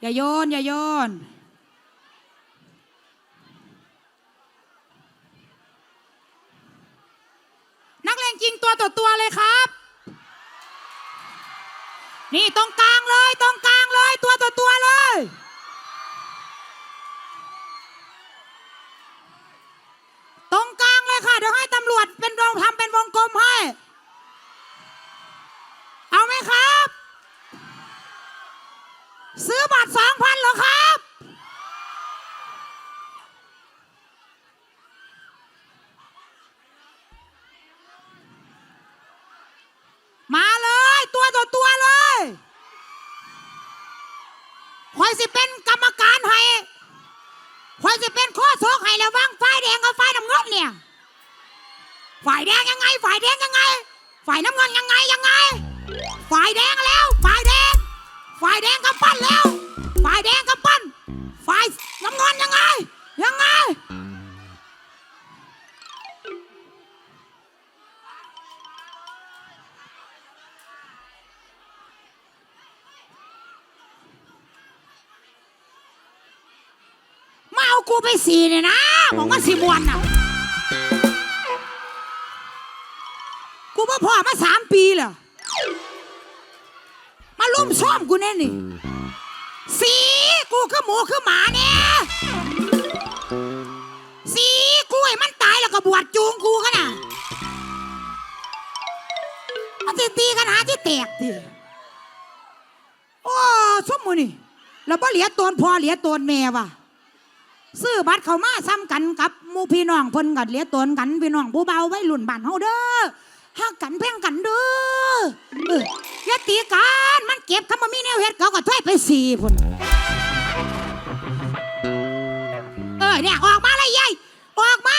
อย่าโยน อย่าโยน นักเลงจริงตัวต่อตัวเลยครับ นี่ตรงกลางเลยตรงกลางเลยตัวต่อตัวเลยตรงกลางเลยค่ะเดี๋ยวให้ตำรวจเป็นวงทำเป็นวงกลมให้ เอาไหมครับ ซื้อบัตรสองพันเหรอครับ มาเลย ตัวต่อตัวเลยคอยสิเป็นกรรมการให้คอยสิเป็น ข้อโชกให้ระวังฝ่ายแดงกับฝ่ายน้ำเงินเนี่ย ฝ่ายแดงยังไง ฝ่ายแดงยังไง ฝ่ายน้ำเงินยังไงยังไง ฝ่ายแดงแล้ว ฝ่ายแดง ฝ่ายแดงกำปั้นแล้ว ฝ่ายแดงกำปั้น ฝ่ายน้ำเงินยังไง ยังไง กูไปสีเนี่ยนะบอกว่าสีมวนน่ะ กูมาพ่อมาสามปีเหรอมาลุ่มซ่อมกูแน่นี่ สีกูคือหมูคือหมาเนี่ยสีกูให้มันตายแล้วก็บวชจูงกูกันน่ะมันตีตีกันหาที่แตกดิโอ้สมมือนี่แล้วบ่เหลียตนพอเหลียตนแม่ว่ะ ซื้อบัตรเข้ามาซ้ำกันกับหมูพี่น้องเพิ่นกัดเหลียตนกันพี่น้องผู้เบาไว้รุ่นบ้านเฮาเด้อฮักกันแพ่งกันเด้อเอออย่าตีกันมันเก็บคำว่ามีแนวเฮ็ดเขาก็ถ้วยไปสี่พุ่นเออเนี่ยออกมาเลยยายออกมา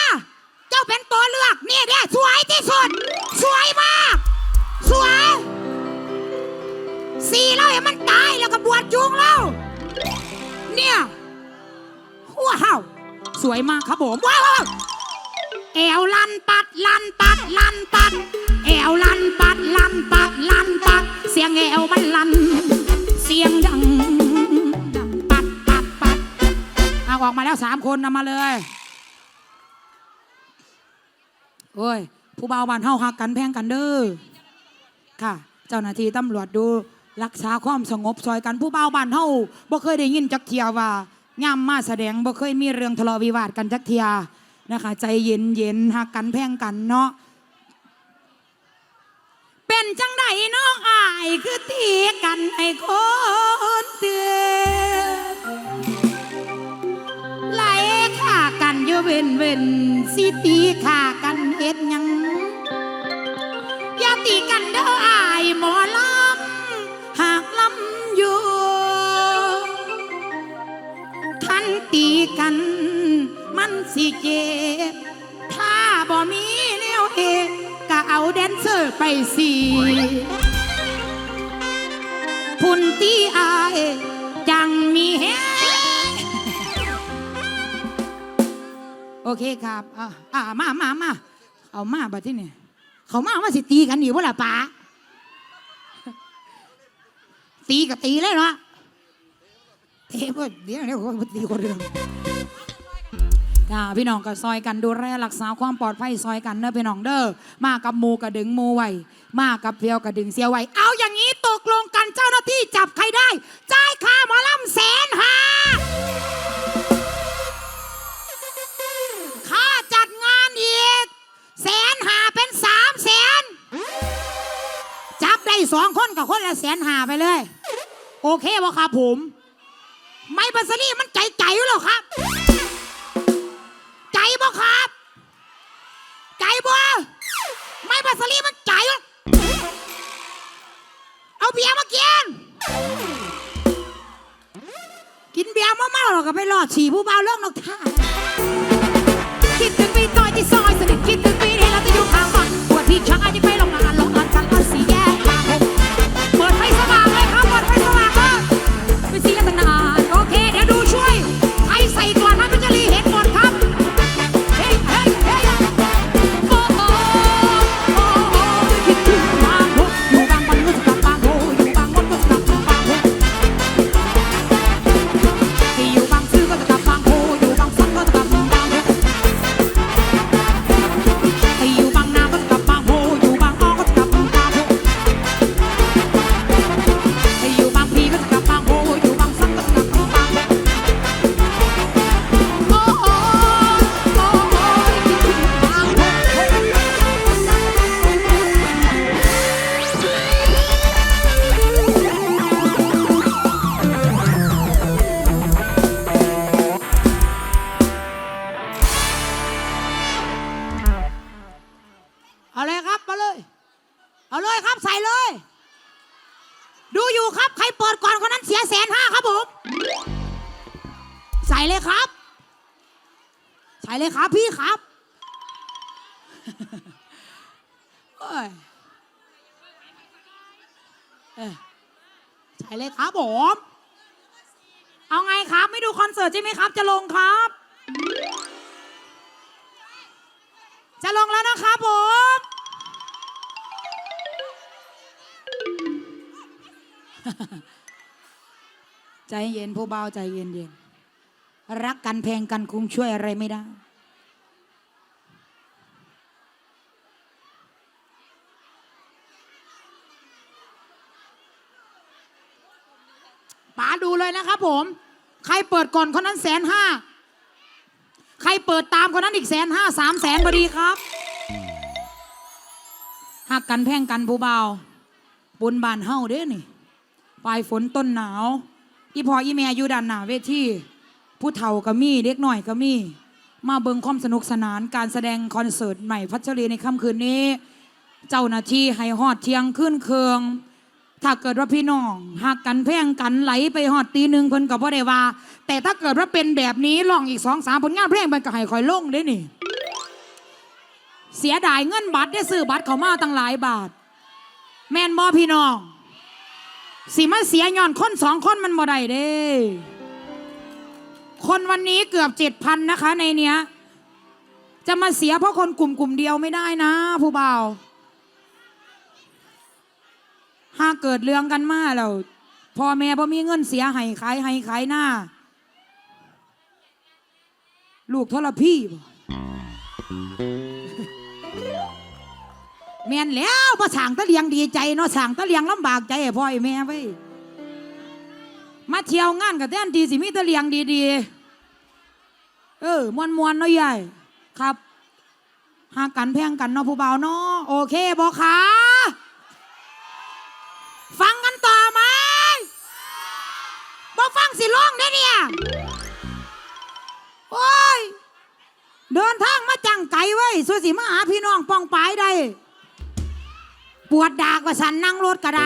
เจ้าเป็นตัวเลือกนี่เด้อสวยที่สุด สวยมาก สวยสี่แล้วให้มันตายแล้วก็บวชจูงแล้วเนี่ย ว้าวสวยมากครับผมว้าวว้าวแอวลันปัดลันปัดลันปัดแอวลันปัดลันปัดลันปัด เสียงแอวมันลัน เสียงดังดังปัดปัดปัดเอาออกมาแล้วสามคนนำมาเลยโอ้ยผู้เบาวบ้านเฮาหักกันแพงกันเด้อค่ะ เจ้าหน้าที่ตำรวจดูรักษาความสงบซอยกันผู้เบาวบ้านเฮาบ่เคยได้ยินจักเทียว่า ย่ำมาแสดงบ่เคยมีเรื่องทะเลาะวิวาทกันจักเทียนะคะ ใจเย็นเย็นหักกันแพงกันเนาะเป็นจังไดน้องอายคือตีกันให้คนเตือนไหลฆ่ากันอยู่เว้นเว้นสิตีฆ่ากันเฮ็ดยังอย่าตีกันเด้อ สิเจ็บถ้าบ่มีแนวเอกก็เอาแดนเซอร์ไปสิพุ่นตีอายจังมีแฮโอเคครับอะอ่ามามามาเอามาบัดที่นี่เขามาว่าสิตีกันอยู่บ่ล่ะป๋าตีก็ตีเลยเนาะเทพเดี๋ยวเดี๋ยวตีคนเดียว ค่ะพี่น้องก็ซอยกันดูแลรักษาความปลอดภัยซอยกันเด้อพี่น้องเด้อมากับหมูกระดึงหมูไว้มากับเพียวกระดึงเสียวไว้เอาอย่างนี้ตกลงกันเจ้าหน้าที่จับใครได้จ่ายค่าหมอลำแสนหาค่าจัดงานอีกแสนหาเป็นสามแสนจับได้สองคนกับคนละแสนหาไปเลย โอเคบ่ครับผม ไม่บัสลี่มันใจใจอยู่แล้วครับ บ่ครับ ไก่บ่ไม่บาสลีมันไก่เอาเบียร์มากิน กินเบียร์มาเมาๆแล้วก็ไปหลอดฉี่ผู้เบาเรื่องนกท่าคิดถึงปีต่อยที่ซอยสนิทคิดถึงปีที่เราจะอยู่ข้างมันปวดที่ชายที่ไปโรงงานโรงงา ครับ ใครเปิดก่อนคนนั้นเสียแสนห้าครับผม ใส่เลยครับ ใส่เลยครับพี่ครับใส่เลยครับผม เอาไงครับ ไม่ดูคอนเสิร์ตใช่ไหมครับ จะลงครับ จะลงแล้วนะครับผม ใจเย็นผู้เบาใจเย็นเย็นรักกันแพงกันคงช่วยอะไรไม่ได้ป๋าดูเลยนะครับผม ใครเปิดก่อนคนนั้นแสนห้า ใครเปิดตามคนนั้นอีกแสนห้าสามแสนพอดีครับหักกันแพงกันผู้เบาบุญบานเฮาเด้นี่ ปลายฝนต้นหนาว อีพออีแม่อยู่ด้านหน้าเวทีผู้เฒ่าก็มีเด็กหน่อยก็มี มาเบิ่งความสนุกสนานการแสดงคอนเสิร์ตใหม่พัชรีในค่ำคืนนี้ เจ้าหน้าที่ให้ฮอดเที่ยงขึ้นเคือง ถ้าเกิดว่าพี่น้องหักกันแพ่งกันไหลไปฮอดตีหนึ่งเพิ่นก็บ่ได้ว่า แต่ถ้าเกิดว่าเป็นแบบนี้ลองอีกสองสามผลงานเพลงมันก็ให้คอยลงได้นี่ เสียดายเงินบัตรได้ซื้อบัตรเขามาตั้งหลายบาท แม่นบ่พี่น้อง สิมาเสียย้อนคนสองคนมันบ่ได้เด้ คนวันนี้เกือบเจ็ดพันนะคะในเนี้ย จะมาเสียเพราะคนกลุ่มกลุ่มเดียวไม่ได้นะ ผู้บ่าวหากเกิดเรื่องกันมาแล้วพ่อแม่พอมีเงินเสียให้ขายให้ขายหน้า ลูกทรพี่บ่ แม่นแล้วมาสั่งตะเลียงดีใจเนาะสั่งตะเลียงลำบากใจให้พ่อไอ้แม่ไว้ยมาเที่ยวงานกับแต้นดีสิมีตะเลียงดีๆเออมวนมวนเนาะใหญ่ครับหากันแพงกันเนาะผู้เบาเนาะโอเคบอคะฟังกันต่อไหมบอฟังสิร้องได้เนี่ยโอ้ยเดินทางมาจังไกลไว้ยสวยสิมาหาพี่น้องปองปายได้ ปวดดากว่าสันนั่งรถกระได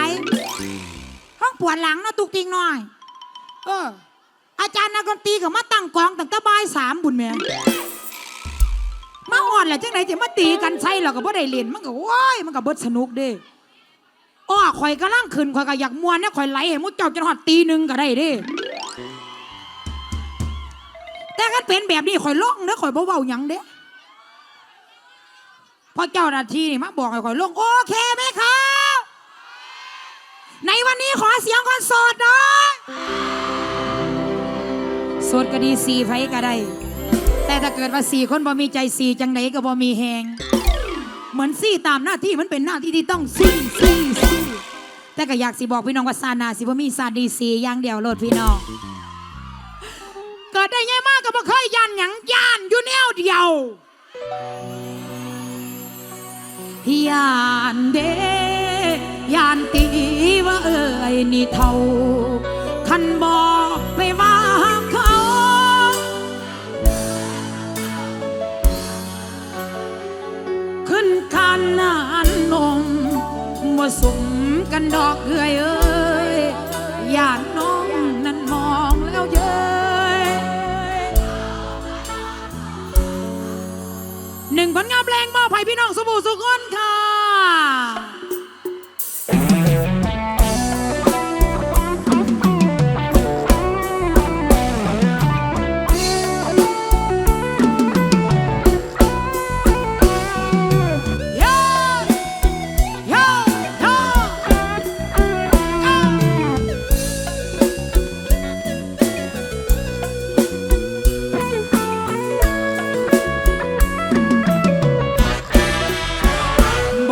ห้องปวดหลังนะตุกติงหน่อย เออ อาจารย์นักดนตรีก็มาตั้งกองตั้งแต่บ่ายสามบุญแม่มาอ่อนแหละจังไหนจะมาตีกันใช่เราก็บ่ได้เล่นมันก็โว้ยมันก็เบิดสนุกเด้อ้อข่อยก็ล่างขึ้นข่อยก็อยากมวนเนี่ยข่อยไหลให้มุดเจ้าจนหอดตีหนึ่งก็ได้เด้แต่กันเป็นแบบนี้ข่อยล่องเด้อข่อยเว้าหยังเด้ พอเจ้าหน้าที่นี่มาบอกให้ข่อยลงโอเคไหมคะในวันนี้ขอเสียงคนโสดหน่อยโสดก็ดีสี่ไฟก็ได้ แต่ถ้าเกิดว่าสี่คนบ่มีใจสี่จังไหนก็บ่มีแหงเหมือนสี่ตามหน้าที่มันเป็นหน้าที่ที่ต้องสี่สี่สี่แต่ก็อยากสิบอกพี่น้องว่าซานาสิบ่มีซาดีสี่อย่างเดียวโลดพี่น้องเกิดได้ไงมากก็บ่เคยยันหยังย่านอยู่แนวเดียว ยานเดยานตีว่าเอ่ยนี่เท่าคันบอกไปว่าเขาขึ้นคันนานนมมาสมกันดอกเอื้อยเอ้ยยาน ให้พี่น้องสบู่สุขคนค่ะ